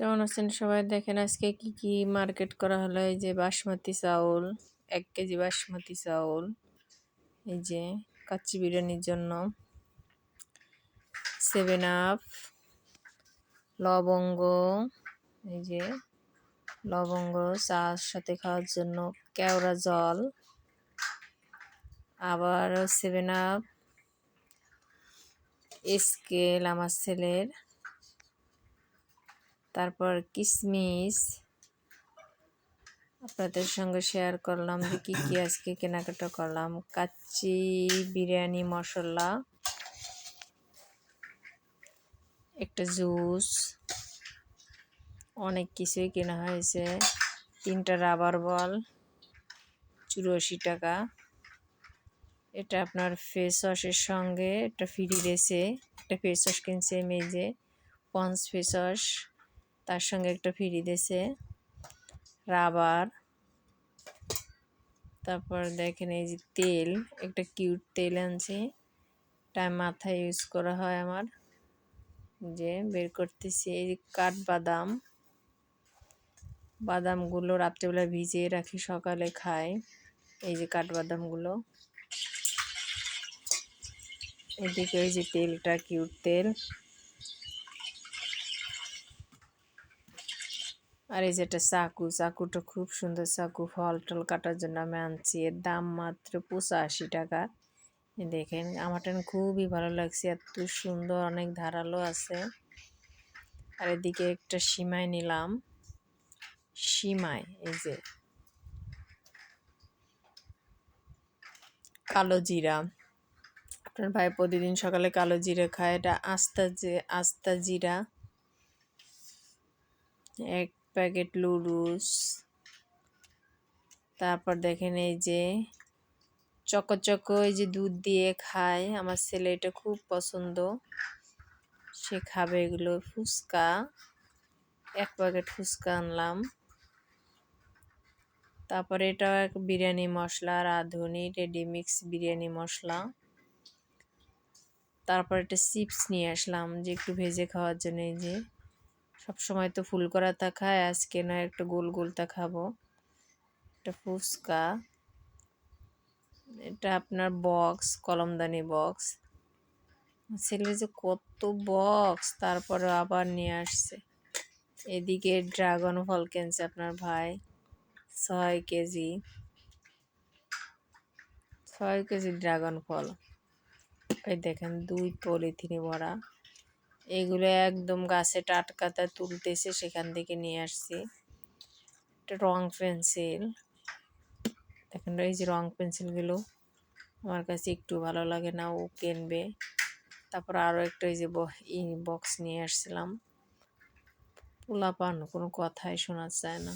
কেমন আছেন সবাই? দেখেন আজকে কি কি মার্কেট করা হলো? এই যে বাসমতি চাউল, এক কেজি বাসমতি চাউল, এই যে কাচ্চি বিরিয়ানির জন্য সেভেন আপ লবঙ্গ, এই যে লবঙ্গ চার সাথে খাওয়ার জন্য, কেওড়া জল, আবার সেভেন আপ স্কেল আমার ছেলের তারপর কিশমিশ আপনাদের সঙ্গে শেয়ার করলাম যে কী কী আজকে কেনাকাটা করলাম। কাচ্চি, বিরিয়ানি, মশলা, একটা জুস, অনেক কিছুই কেনা হয়েছে। তিনটা রাবার বল চুরাশি টাকা। এটা আপনার ফেস ওয়াশের সঙ্গে একটা ফ্রি দিয়েছে। একটা ফেস ওয়াশ কিনছে মেজে পন্স ফেস ওয়াশ তার সঙ্গে একটা ফ্রি দিয়েছে রাবার। তারপর দেখেন এই যে তেল, একটা কিউট তেল আনছে। টাইম মাথায় ইউজ করা হয় আমার। যে বের করতেছি, এই যে কাঠবাদাম। বাদামগুলো রাত্রেবেলা ভিজিয়ে রাখি, সকালে খাই। এই যে কাঠবাদামগুলো। এদিকে ওই যে তেলটা, কিউট তেল। আর এই যেটা চাকু, চাকুটা খুব সুন্দর চাকু ফল টল কাটার জন্য আমি আনছি। এর দাম মাত্র পঁচাশি টাকা। দেখেন আমারটা খুবই ভালো লাগছে, এত সুন্দর, অনেক ধারালো আছে। আর এদিকে একটা সীমায় নিলাম। সীমায় এই যে কালো জিরা। আপনার ভাই প্রতিদিন সকালে কালো জিরা খায়, এটা আস্তা যে, আস্তা জিরা। এক প্যাকেট লুডুস। তারপর দেখেন এই যে চকো এই যে দুধ দিয়ে খায়। আমার ছেলে এটা খুব পছন্দ। সে খাবে এগুলো ফুচকা। এক প্যাকেট ফুচকা আনলাম। তারপরে এটাও এক বিরিয়ানি মশলা রাঁধুনি রেডিমিক্স বিরিয়ানি মশলা। তারপর একটা চিপস নিয়ে আসলাম যে একটু ভেজে খাওয়ার জন্য এই যে। সব সময় তো ফুল করাতা খায় আজকে নয় একটু গোল গোলটা খাব। এটা ফুচকা। এটা আপনার বক্স, কলমদানি বক্স। ছেলে যে কত বক্স, তারপরে আবার নিয়ে আসছে। এদিকে ড্রাগন ফল কিনছে আপনার ভাই, ছয় কেজি। ছয় কেজি ড্রাগন ফল। এই দেখেন, দুই পলিথিনে ভরা। এগুলো একদম গাছে টাটকাতে তুলতেছে, সেখান থেকে নিয়ে আসছি। একটা রং পেন্সিল। দেখেন এই যে রং পেন্সিলগুলো, আমার কাছে একটু ভালো লাগে না, ও কিনবে। তারপর আরও একটা এই যে বক্স নিয়ে আসছিলাম। পোলাপান, কোনো কথাই শোনা যায় না।